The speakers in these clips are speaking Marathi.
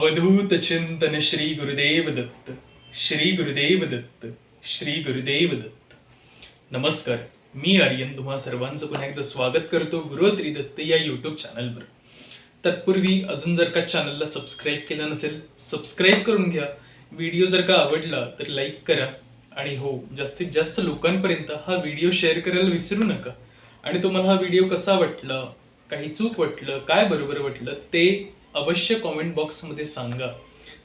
अवधूत चिंतन श्री गुरुदेव दत्त श्री गुरुदेव दत्त श्री गुरुदेव दत्त नमस्कार मी आर्यन तुम्हा सर्वांचं पुन्हा एकदा स्वागत करतो गुरुत्री दत्त या यूट्यूब चॅनलवर तत्पूर्वी अजून जर का चॅनलला सबस्क्राईब केलं नसेल सबस्क्राईब करून घ्या. व्हिडिओ जर का आवडला तर लाईक करा. आणि हो जास्तीत जास्त लोकांपर्यंत हा व्हिडिओ शेअर करायला विसरू नका. आणि तुम्हाला हा व्हिडिओ कसा वाटला काही चूक वाटलं काय बरोबर वाटलं ते अवश्य कॉमेंट बॉक्समध्ये सांगा.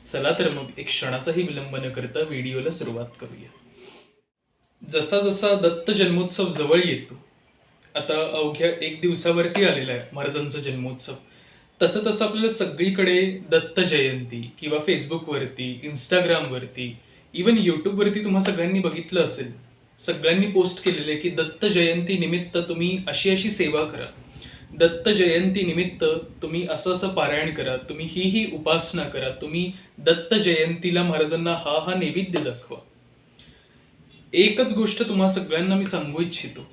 चला तर मग एक क्षणाचाही विलंब न करता व्हिडिओला सुरुवात करूया. जसा जसा दत्त जन्मोत्सव जवळ येतो आता अवघ्या एक दिवसावरती आलेला आहे महाराजांचा जन्मोत्सव. तसं तसं आपल्याला सगळीकडे दत्त जयंती किंवा फेसबुकवरती इंस्टाग्रामवरती इवन यूट्यूबवरती तुम्हा सगळ्यांनी बघितलं असेल सगळ्यांनी पोस्ट केलेलं आहे की दत्त जयंती निमित्त तुम्ही अशी अशी सेवा करा. दत्त जयंती निमित्त तुम्ही असं असं पारायण करा तुम्ही ही ही उपासना करा तुम्ही दत्त जयंतीला महाराजांना हा हा नैवेद्य दाखवा. एकच गोष्ट तुम्हा सगळ्यांना मी सांगू इच्छितो.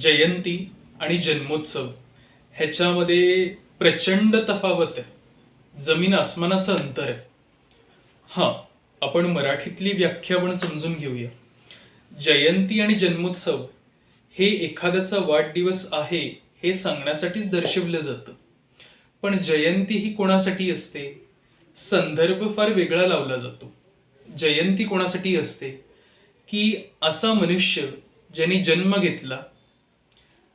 जयंती आणि जन्मोत्सव ह्याच्यामध्ये प्रचंड तफावत आहे. जमीन आसमानाचं अंतर आहे. हां आपण मराठीतली व्याख्या पण समजून घेऊया. जयंती आणि जन्मोत्सव हे एखाद्याचा वाढदिवस आहे हे सांगण्यासाठीच दर्शवलं जातं. पण जयंती ही कोणासाठी असते? संदर्भ फार वेगळा लावला जातो. जयंती कोणासाठी असते? की असा मनुष्य ज्यांनी जन्म घेतला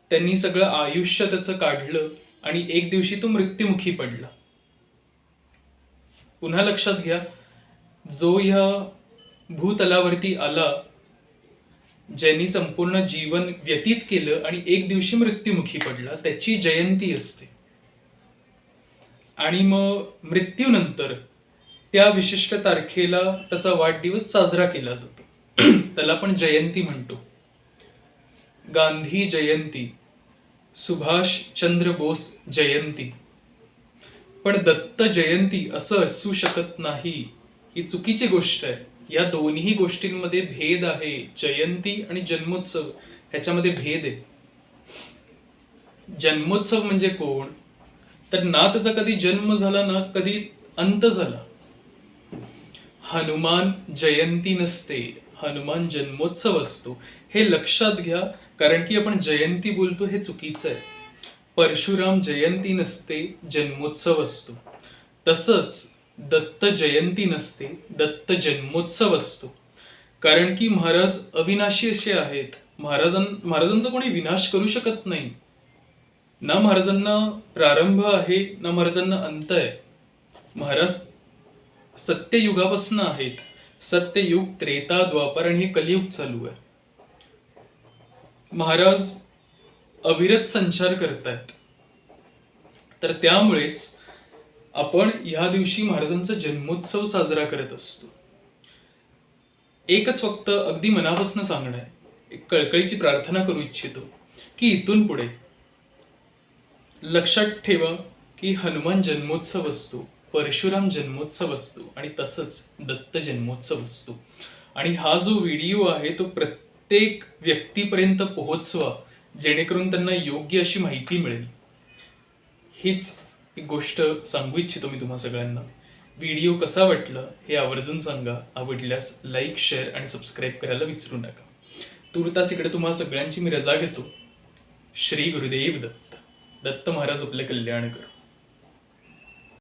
त्यांनी सगळं आयुष्य त्याचं काढलं आणि एक दिवशी तो मृत्युमुखी पडला. पुन्हा लक्षात घ्या जो ह्या भूतलावरती आला ज्यांनी संपूर्ण जीवन व्यतीत केलं आणि एक दिवशी मृत्युमुखी पडला त्याची जयंती असते. आणि मग मृत्यूनंतर त्या विशिष्ट तारखेला त्याचा वाढदिवस साजरा केला जातो. त्याला आपण जयंती म्हणतो. गांधी जयंती सुभाष चंद्र बोस जयंती. पण दत्त जयंती असं असू शकत नाही ही चुकीची गोष्ट आहे. या दोन्ही गोष्टींमध्ये भेद आहे. जयंती आणि जन्मोत्सव ह्याच्यामध्ये भेद आहे. जन्मोत्सव म्हणजे कोण? तर ना त्याचा कधी जन्म झाला ना कधी अंत झाला. हनुमान जयंती नसते. हनुमान जन्मोत्सव असतो. हे लक्षात घ्या कारण की आपण जयंती बोलतो हे चुकीचं आहे. परशुराम जयंती नसते जन्मोत्सव असतो. तसंच दत्त जयंती नसते दत्त जन्मोत्सव असतो. कारण की महाराज अविनाशी असे आहेत. महाराजां महाराजांचा कोणी विनाश करू शकत नाही. ना महाराजांना प्रारंभ आहे ना महाराजांना अंत आहे. महाराज सत्ययुगापासून आहेत. सत्ययुग त्रेता द्वापर आणि हे कलियुग चालू आहे. महाराज अविरत संचार करतायत. तर त्यामुळेच आपण ह्या दिवशी महाराजांचा जन्मोत्सव साजरा करत असतो. एकच फक्त अगदी मनापासून सांगणं आहे. एक कळकळीची प्रार्थना करू इच्छितो की इथून पुढे लक्षात ठेवा की हनुमान जन्मोत्सव असतो परशुराम जन्मोत्सव असतो आणि तसंच दत्त जन्मोत्सव असतो. आणि हा जो व्हिडिओ आहे तो प्रत्येक व्यक्तीपर्यंत पोहोचवा जेणेकरून त्यांना योग्य अशी माहिती मिळेल. हीच एक गोष्ट सांगू इच्छितो मी तुम्हा सगळ्यांना. व्हिडिओ कसा वाटला हे आवर्जून सांगा. आवडल्यास लाईक शेअर आणि सबस्क्राईब करायला विसरू नका. तुर्तास इकडे तुम्हा सगळ्यांची मी रजा घेतो. श्री गुरुदेव दत्त. दत्त महाराज आपले कल्याण करू.